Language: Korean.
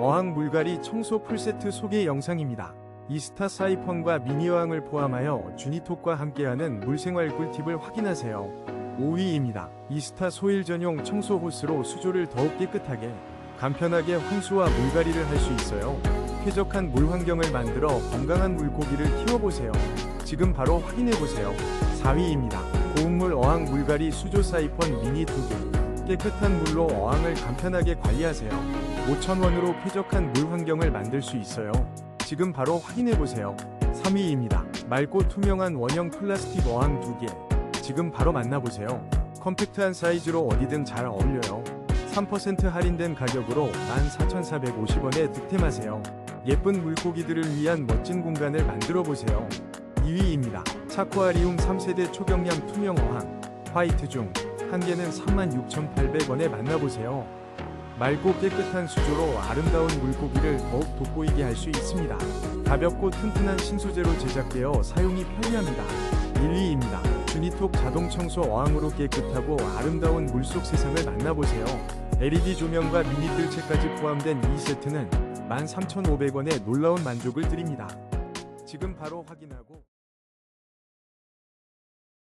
어항 물갈이 청소 풀세트 소개 영상입니다. 이스타 사이펀과 미니어항을 포함하여 주니톡과 함께하는 물생활 꿀팁을 확인하세요. 5위입니다. 이스타 소일 전용 청소 호스로 수조를 더욱 깨끗하게 간편하게 환수와 물갈이를 할 수 있어요. 쾌적한 물 환경을 만들어 건강한 물고기를 키워보세요. 지금 바로 확인해보세요. 4위입니다. 고음물 어항 물갈이 수조 사이펀 미니 2개. 깨끗한 물로 어항을 간편하게 관리하세요. 5,000원으로 쾌적한 물 환경을 만들 수 있어요. 지금 바로 확인해보세요. 3위입니다. 맑고 투명한 원형 플라스틱 어항 2개. 지금 바로 만나보세요. 컴팩트한 사이즈로 어디든 잘 어울려요. 3% 할인된 가격으로 14,450원에 득템하세요. 예쁜 물고기들을 위한 멋진 공간을 만들어 보세요. 2위입니다. 차코아리움 3세대 초경량 투명 어항 화이트 중 한 개는 36,800원에 만나보세요. 맑고 깨끗한 수조로 아름다운 물고기를 더욱 돋보이게 할 수 있습니다. 가볍고 튼튼한 신소재로 제작되어 사용이 편리합니다. 1위입니다. 주니톡 자동 청소 어항으로 깨끗하고 아름다운 물속 세상을 만나보세요. LED 조명과 미니 뜰채까지 포함된 이 세트는 13,500원에 놀라운 만족을 드립니다. 지금 바로 확인하고